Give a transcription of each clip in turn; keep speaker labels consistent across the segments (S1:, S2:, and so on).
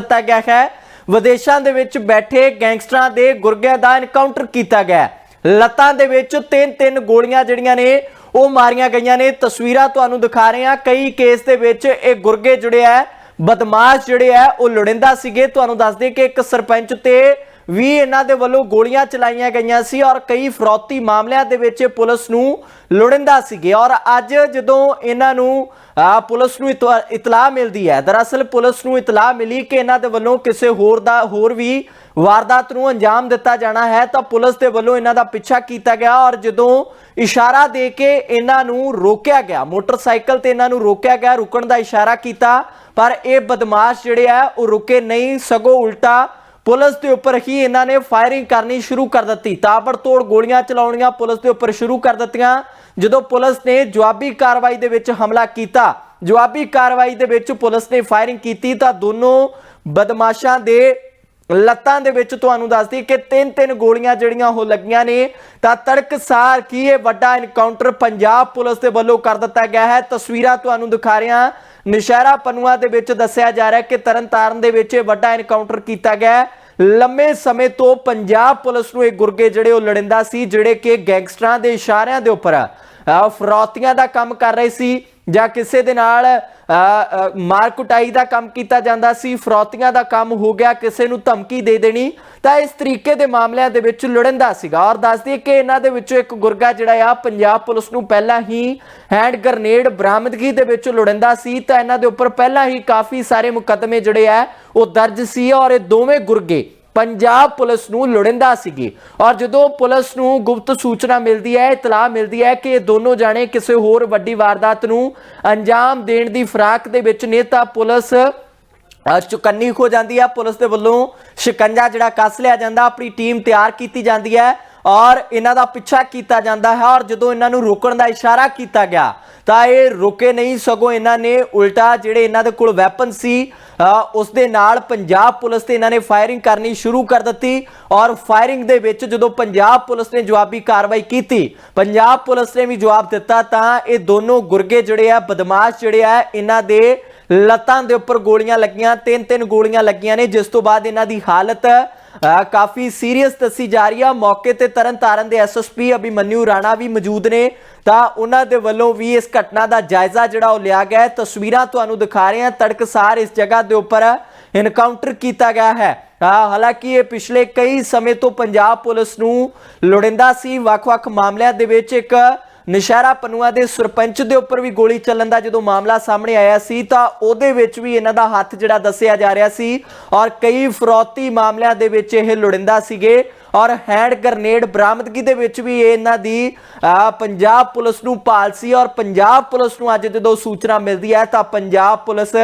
S1: ਦਿੱਤਾ ਗਿਆ ਹੈ। ਵਿਦੇਸ਼ਾਂ ਦੇ ਵਿੱਚ ਬੈਠੇ ਗੈਂਗਸਟਰਾਂ ਦੇ ਗੁਰਗਿਆਂ ਦਾ ਐਨਕਾਊਂਟਰ ਕੀਤਾ ਗਿਆ ਲੱਤਾਂ ਦੇ ਵਿੱਚ ਤਿੰਨ ਤਿੰਨ ਗੋਲੀਆਂ ਜਿਹੜੀਆਂ ਨੇ, ਉਹ ਮਾਰੀਆਂ ਗਈਆਂ ਨੇ। ਤਸਵੀਰਾਂ ਤੁਹਾਨੂੰ ਦਿਖਾ ਰਹੇ ਹਾਂ। ਕਈ ਕੇਸ ਦੇ ਵਿੱਚ ਇਹ ਗੁਰਗੇ ਜੁੜੇ ਹੈ, ਬਦਮਾਸ਼ ਜਿਹੜੇ ਆ ਉਹ ਲੁੜਿੰਦਾ ਸੀਗੇ। ਤੁਹਾਨੂੰ ਦੱਸ ਦਈਏ ਕਿ ਇੱਕ ਸਰਪੰਚ ਤੇ ਵੀ ਇਹਨਾਂ ਦੇ ਵੱਲੋਂ ਗੋਲੀਆਂ ਚਲਾਈਆਂ ਗਈਆਂ ਸੀ ਔਰ ਕਈ ਫਰੌਤੀ ਮਾਮਲਿਆਂ ਦੇ ਵਿੱਚ ਪੁਲਿਸ ਨੂੰ ਲੋੜਿੰਦਾ ਸੀਗੇ ਔਰ ਅੱਜ ਜਦੋਂ ਇਹਨਾਂ ਨੂੰ ਪੁਲਿਸ ਨੂੰ ਇਤਵਾ- ਇਤਲਾਹ ਮਿਲਦੀ ਹੈ, ਦਰਅਸਲ ਪੁਲਿਸ ਨੂੰ ਇਤਲਾਹ ਮਿਲੀ ਕਿ ਇਹਨਾਂ ਦੇ ਵੱਲੋਂ ਕਿਸੇ ਹੋਰ ਦਾ, ਹੋਰ ਵੀ ਵਾਰਦਾਤ ਨੂੰ ਅੰਜਾਮ ਦਿੱਤਾ ਜਾਣਾ ਹੈ, ਤਾਂ ਪੁਲਿਸ ਦੇ ਵੱਲੋਂ ਇਹਨਾਂ ਦਾ ਪਿੱਛਾ ਕੀਤਾ ਗਿਆ ਔਰ ਜਦੋਂ ਇਸ਼ਾਰਾ ਦੇ ਕੇ ਇਹਨਾਂ ਨੂੰ ਰੋਕਿਆ ਗਿਆ, ਮੋਟਰਸਾਈਕਲ ਤੇ ਇਹਨਾਂ ਨੂੰ ਰੋਕਿਆ ਗਿਆ, ਰੁਕਣ ਦਾ ਇਸ਼ਾਰਾ ਕੀਤਾ, ਪਰ ਇਹ ਬਦਮਾਸ਼ ਜਿਹੜੇ ਆ, ਉਹ ਰੁਕੇ ਨਹੀਂ, ਸਗੋਂ ਉਲਟਾ ਪੁਲਿਸ ਦੇ ਉੱਪਰ ਹੀ ਇਹਨਾਂ ਨੇ ਫਾਇਰਿੰਗ ਕਰਨੀ ਸ਼ੁਰੂ ਕਰ ਦਿੱਤੀ। ਤਾਬੜਤੋੜ ਗੋਲੀਆਂ ਚਲਾਉਣੀਆਂ ਪੁਲਿਸ ਦੇ ਉੱਪਰ ਸ਼ੁਰੂ ਕਰ ਦਿੱਤੀਆਂ। ਜਦੋਂ ਪੁਲਿਸ ਨੇ ਜਵਾਬੀ ਕਾਰਵਾਈ ਦੇ ਵਿੱਚ ਹਮਲਾ ਕੀਤਾ, ਜਵਾਬੀ ਕਾਰਵਾਈ ਦੇ ਵਿੱਚ ਪੁਲਿਸ ਨੇ ਫਾਇਰਿੰਗ ਕੀਤੀ ਤਾਂ ਦੋਨੋਂ ਬਦਮਾਸ਼ਾਂ ਦੇ ਲੱਤਾਂ ਦੇ ਵਿੱਚ ਤੁਹਾਨੂੰ ਦੱਸਦੀ ਕਿ ਤਿੰਨ ਤਿੰਨ ਗੋਲੀਆਂ ਜਿਹੜੀਆਂ ਉਹ ਲੱਗੀਆਂ ਨੇ, ਤਾਂ ਤੜਕਸਾਰ ਕੀ ਇਹ ਵੱਡਾ ਇਨਕਾਊਂਟਰ ਪੰਜਾਬ ਪੁਲਿਸ ਦੇ ਵੱਲੋਂ ਕਰ ਦਿੱਤਾ ਗਿਆ ਹੈ। ਤਸਵੀਰਾਂ ਤੁਹਾਨੂੰ ਦਿਖਾ ਰਿਹਾ ਨਸ਼ਹਿਰਾ ਪਨੂਆ ਦੇ ਵਿੱਚ ਦੱਸਿਆ ਜਾ ਰਿਹਾ ਕਿ ਤਰਨਤਾਰਨ ਦੇ ਵਿੱਚ ਇਹ ਵੱਡਾ ਇਨਕਾਊਂਟਰ ਕੀਤਾ ਗਿਆ ਹੈ। ਲੰਮੇ ਸਮੇਂ ਤੋਂ ਪੰਜਾਬ ਪੁਲਿਸ ਨੂੰ ਇਹ ਗੁਰਗੇ ਜਿਹੜੇ ਉਹ ਲੜਿੰਦਾ ਸੀ ਜਿਹੜੇ ਕਿ ਗੈਂਗਸਟਰਾਂ ਦੇ ਇਸ਼ਾਰਿਆਂ ਦੇ ਉੱਪਰ ਅਹ, ਫਰੌਤੀਆਂ ਦਾ ਕੰਮ ਕਰ ਰਹੇ ਸੀ ਜਾਂ ਕਿਸੇ ਦੇ ਨਾਲ ਅ, ਮਾਰ ਕੁਟਾਈ ਦਾ ਕੰਮ ਕੀਤਾ ਜਾਂਦਾ ਸੀ ਫਰੌਤੀਆਂ ਦਾ ਕੰਮ ਹੋ ਗਿਆ ਕਿਸੇ ਨੂੰ ਧਮਕੀ ਦੇ ਦੇਣੀ ਤਾਂ ਇਸ ਤਰੀਕੇ ਦੇ ਮਾਮਲਿਆਂ ਦੇ ਵਿੱਚ ਲੜਿੰਦਾ ਸੀਗਾ। ਔਰ ਦੱਸ ਦਈਏ ਕਿ ਇਹਨਾਂ ਦੇ ਵਿੱਚੋਂ ਇੱਕ ਗੁਰਗਾ ਜਿਹੜਾ ਆ ਪੰਜਾਬ ਪੁਲਿਸ ਨੂੰ ਪਹਿਲਾਂ ਹੀ ਹੈਂਡ ਗ੍ਰਨੇਡ ਬਰਾਮਦਗੀ ਦੇ ਵਿੱਚ ਲੜਿੰਦਾ ਸੀ ਤਾਂ ਇਹਨਾਂ ਦੇ ਉੱਪਰ ਪਹਿਲਾਂ ਹੀ ਕਾਫੀ ਸਾਰੇ ਮੁਕੱਦਮੇ ਜਿਹੜੇ ਆ ਉਹ ਦਰਜ ਸੀ ਔਰ ਇਹ ਦੋਵੇਂ ਗੁਰਗੇ ਪੰਜਾਬ ਪੁਲਿਸ ਨੂੰ ਲੋੜਿੰਦਾ ਸੀਗੀ। ਔਰ ਜਦੋਂ ਪੁਲਿਸ ਨੂੰ ਗੁਪਤ ਸੂਚਨਾ ਮਿਲਦੀ ਹੈ, ਇਤਲਾਹ ਮਿਲਦੀ ਹੈ ਕਿ ਇਹ ਦੋਨੋਂ ਜਾਣੇ ਕਿਸੇ ਹੋਰ ਵੱਡੀ ਵਾਰਦਾਤ ਨੂੰ ਅੰਜਾਮ ਦੇਣ ਦੀ ਫਰਾਕ ਦੇ ਵਿੱਚ ਨੇ, ਤਾਂ ਪੁਲਿਸ ਚੁਕੰਨੀ ਹੋ ਜਾਂਦੀ ਹੈ। ਪੁਲਿਸ ਦੇ ਵੱਲੋਂ ਸ਼ਿਕੰਜਾ ਜਿਹੜਾ ਕੱਸ ਲਿਆ ਜਾਂਦਾ, ਆਪਣੀ ਟੀਮ ਤਿਆਰ ਕੀਤੀ ਜਾਂਦੀ ਹੈ। ਔਰ ਇਹਨਾਂ ਦਾ ਪਿੱਛਾ ਕੀਤਾ ਜਾਂਦਾ ਹੈ ਔਰ ਜਦੋਂ ਇਹਨਾਂ ਨੂੰ ਰੋਕਣ ਦਾ ਇਸ਼ਾਰਾ ਕੀਤਾ ਗਿਆ, ਤਾਂ ਇਹ ਰੁਕੇ ਨਹੀਂ ਸਗੋਂ ਇਹਨਾਂ ਨੇ ਉਲਟਾ ਜਿਹੜੇ ਇਹਨਾਂ ਦੇ ਕੋਲ ਵੈਪਨ ਸੀ ਉਸ ਦੇ ਨਾਲ ਪੰਜਾਬ ਪੁਲਿਸ ਤੇ ਇਹਨਾਂ ਨੇ ਫਾਇਰਿੰਗ ਕਰਨੀ ਸ਼ੁਰੂ ਕਰ ਦਿੱਤੀ ਔਰ ਫਾਇਰਿੰਗ ਦੇ ਵਿੱਚ ਜਦੋਂ ਪੰਜਾਬ ਪੁਲਿਸ ਨੇ ਜਵਾਬੀ ਕਾਰਵਾਈ ਕੀਤੀ, ਪੰਜਾਬ ਪੁਲਿਸ ਨੇ ਵੀ ਜਵਾਬ ਦਿੱਤਾ ਤਾਂ ਇਹ ਦੋਨੋਂ ਗੁਰਗੇ ਜਿਹੜੇ ਆ, ਬਦਮਾਸ਼ ਜਿਹੜੇ ਆ, ਇਹਨਾਂ ਦੇ ਲੱਤਾਂ ਦੇ ਉੱਪਰ ਗੋਲੀਆਂ ਲੱਗੀਆਂ ਤਿੰਨ ਤਿੰਨ ਗੋਲੀਆਂ ਲੱਗੀਆਂ ਨੇ, ਜਿਸ ਤੋਂ ਬਾਅਦ ਇਹਨਾਂ ਦੀ ਹਾਲਤ ਕਾਫੀ ਸੀਰੀਅਸ ਦੱਸੀ ਜਾ ਰਹੀ ਆ। ਮੌਕੇ ਤੇ ਤਰਨਤਾਰਨ ਦੇ ਐਸਐਸਪੀ ਅਭਿਮਨਿਊ ਰਾਣਾ ਵੀ ਮੌਜੂਦ ਨੇ। ਤਾਂ ਉਹਨਾਂ ਦੇ ਵੱਲੋਂ ਵੀ ਇਸ ਘਟਨਾ ਦਾ ਜਾਇਜ਼ਾ ਜਿਹੜਾ ਉਹ ਲਿਆ ਗਿਆ ਹੈ। ਤਸਵੀਰਾਂ ਤੁਹਾਨੂੰ ਦਿਖਾ ਰਹੇ ਹਾਂ। ਤੜਕਸਾਰ ਇਸ ਜਗ੍ਹਾ ਦੇ ਉੱਪਰ ਇਨਕਾਊਂਟਰ ਕੀਤਾ ਗਿਆ ਹੈ। ਹਾਲਾਂਕਿ ਇਹ ਪਿਛਲੇ ਕਈ ਸਮੇਂ ਤੋਂ ਪੰਜਾਬ ਪੁਲਿਸ ਨੂੰ ਲੋੜਿੰਦਾ ਸੀ। ਵੱਖ-ਵੱਖ ਮਾਮਲਿਆਂ ਦੇ ਵਿੱਚ ਇੱਕ ਨਸ਼ਹਿਰਾ ਪਨੂਆ ਦੇ ਸਰਪੰਚ ਦੇ ਉੱਪਰ ਵੀ ਗੋਲੀ ਚੱਲਣ ਦਾ ਜਦੋਂ ਮਾਮਲਾ ਸਾਹਮਣੇ ਆਇਆ ਸੀ, ਤਾਂ ਉਹਦੇ ਵਿੱਚ ਵੀ ਇਹਨਾਂ ਦਾ ਹੱਥ ਜਿਹੜਾ ਦੱਸਿਆ ਜਾ ਰਿਹਾ ਸੀ ਔਰ ਕਈ ਫਰੌਤੀ ਮਾਮਲਿਆਂ ਦੇ ਵਿੱਚ ਇਹ ਲੋੜਿੰਦਾ ਸੀਗੇ। ਔਰ ਹੈਂਡ ਗ੍ਰਨੇਡ ਬਰਾਮਦਗੀ ਦੇ ਵਿੱਚ ਵੀ ਇਹਨਾਂ ਦੀ ਪੰਜਾਬ ਪੁਲਿਸ ਨੂੰ ਭਾਲ ਸੀ ਔਰ ਪੰਜਾਬ ਪੁਲਿਸ ਨੂੰ ਅੱਜ ਜਦੋਂ ਸੂਚਨਾ ਮਿਲਦੀ ਹੈ ਤਾਂ ਪੰਜਾਬ ਪੁਲਿਸ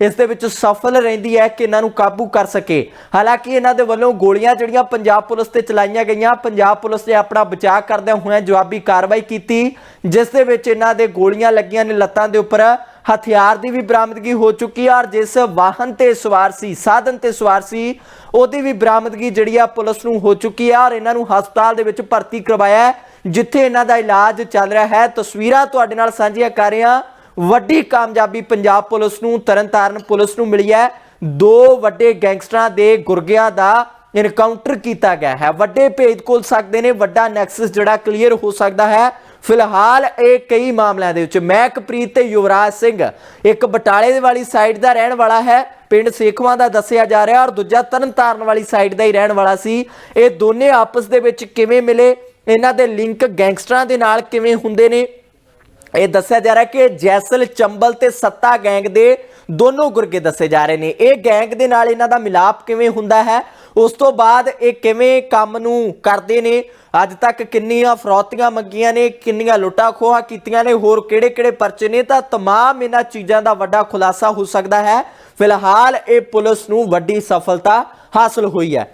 S1: ਇਸ ਦੇ ਵਿੱਚ ਸਫਲ ਰਹਿੰਦੀ ਹੈ ਕਿ ਇਹਨਾਂ ਨੂੰ ਕਾਬੂ ਕਰ ਸਕੇ। ਹਾਲਾਂਕਿ ਇਹਨਾਂ ਦੇ ਵੱਲੋਂ ਗੋਲੀਆਂ ਜਿਹੜੀਆਂ ਪੰਜਾਬ ਪੁਲਿਸ ਤੇ ਚਲਾਈਆਂ ਗਈਆਂ, ਪੰਜਾਬ ਪੁਲਿਸ ਨੇ ਆਪਣਾ ਬਚਾਅ ਕਰਦਿਆਂ ਹੋਇਆਂ ਜਵਾਬੀ ਕਾਰਵਾਈ ਕੀਤੀ, ਜਿਸ ਦੇ ਵਿੱਚ ਇਹਨਾਂ ਦੇ ਗੋਲੀਆਂ ਲੱਗੀਆਂ ਨੇ ਲੱਤਾਂ ਦੇ ਉੱਪਰ। ਹਥਿਆਰ ਦੀ ਵੀ ਬਰਾਮਦਗੀ ਹੋ ਚੁੱਕੀ ਹੈ ਔਰ ਜਿਸ ਵਾਹਨ ਤੇ ਸਵਾਰ ਸੀ, ਸਾਧਨ ਤੇ ਸਵਾਰ ਸੀ, ਉਹਦੀ ਵੀ ਬਰਾਮਦਗੀ ਜਿਹੜੀ ਆ ਪੁਲਿਸ ਨੂੰ ਹੋ ਚੁੱਕੀ ਹੈ ਔਰ ਇਹਨਾਂ ਨੂੰ ਹਸਪਤਾਲ ਦੇ ਵਿੱਚ ਭਰਤੀ ਕਰਵਾਇਆ ਜਿੱਥੇ ਇਹਨਾਂ ਦਾ ਇਲਾਜ ਚੱਲ ਰਿਹਾ ਹੈ। ਤਸਵੀਰਾਂ ਤੁਹਾਡੇ ਨਾਲ ਸਾਂਝੀਆਂ ਕਰ ਰਿਹਾ ਵੱਡੀ ਕਾਮਯਾਬੀ ਪੰਜਾਬ ਪੁਲਿਸ ਨੂੰ, ਤਰਨਤਾਰਨ ਪੁਲਿਸ ਨੂੰ ਮਿਲੀ ਹੈ। ਦੋ ਵੱਡੇ ਗੈਂਗਸਟਰਾਂ ਦੇ ਗੁਰਗਿਆਂ ਦਾ ਇਨਕਾਊਂਟਰ ਕੀਤਾ ਗਿਆ ਹੈ। ਵੱਡੇ ਭੇਦ ਖੁੱਲ ਸਕਦੇ ਨੇ, ਵੱਡਾ ਨੈਕਸਸ ਜਿਹੜਾ ਕਲੀਅਰ ਹੋ ਸਕਦਾ ਹੈ। ਫਿਲਹਾਲ ਇਹ ਕਈ ਮਾਮਲਿਆਂ ਦੇ ਵਿੱਚ ਮਹਿਕਪ੍ਰੀਤ ਤੇ ਯੁਵਰਾਜ ਸਿੰਘ, ਇੱਕ ਬਟਾਲੇ ਦੇ ਵਾਲੀ ਸਾਈਡ ਦਾ ਰਹਿਣ ਵਾਲਾ ਹੈ, ਪਿੰਡ ਸੇਖਵਾਂ ਦਾ ਦੱਸਿਆ ਜਾ ਰਿਹਾ ਔਰ ਦੂਜਾ ਤਰਨਤਾਰਨ ਵਾਲੀ ਸਾਈਡ ਦਾ ਹੀ ਰਹਿਣ ਵਾਲਾ ਸੀ। ਇਹ ਦੋਨੇ ਆਪਸ ਦੇ ਵਿੱਚ ਕਿਵੇਂ ਮਿਲੇ? ਇਹਨਾਂ ਦੇ ਲਿੰਕ ਗੈਂਗਸਟਰਾਂ ਦੇ ਨਾਲ ਕਿਵੇਂ ਹੁੰਦੇ ਨੇ? ਇਹ ਦੱਸਿਆ ਜਾ ਰਿਹਾ ਕਿ ਜੈਸਲ ਚੰਬਲ ਤੇ ਸੱਤਾ ਗੈਂਗ ਦੇ ਦੋਨੋਂ ਗੁਰਗੇ ਦੱਸੇ ਜਾ ਰਹੇ ਨੇ। ਇਹ ਗੈਂਗ ਦੇ ਨਾਲ ਇਹਨਾਂ ਦਾ ਮਿਲਾਪ ਕਿਵੇਂ ਹੁੰਦਾ ਹੈ? ਉਸ ਤੋਂ ਬਾਅਦ ਇਹ ਕਿਵੇਂ ਕੰਮ ਨੂੰ ਕਰਦੇ ਨੇ ਅੱਜ ਤੱਕ ਕਿੰਨੀਆਂ ਫਰੌਤੀਆਂ ਮੰਗੀਆਂ ਨੇ ਕਿੰਨੀਆਂ ਲੁੱਟਾਂ ਖੋਹਾਂ ਕੀਤੀਆਂ ਨੇ ਹੋਰ ਕਿਹੜੇ ਕਿਹੜੇ ਪਰਚੇ ਨੇ ਤਾਂ तमाम ਇਹਨਾਂ ਚੀਜ਼ਾਂ ਦਾ ਵੱਡਾ ਖੁਲਾਸਾ ਹੋ ਸਕਦਾ ਹੈ ਫਿਲਹਾਲ ਇਹ ਪੁਲਿਸ ਨੂੰ ਵੱਡੀ ਸਫਲਤਾ ਹਾਸਲ ਹੋਈ ਹੈ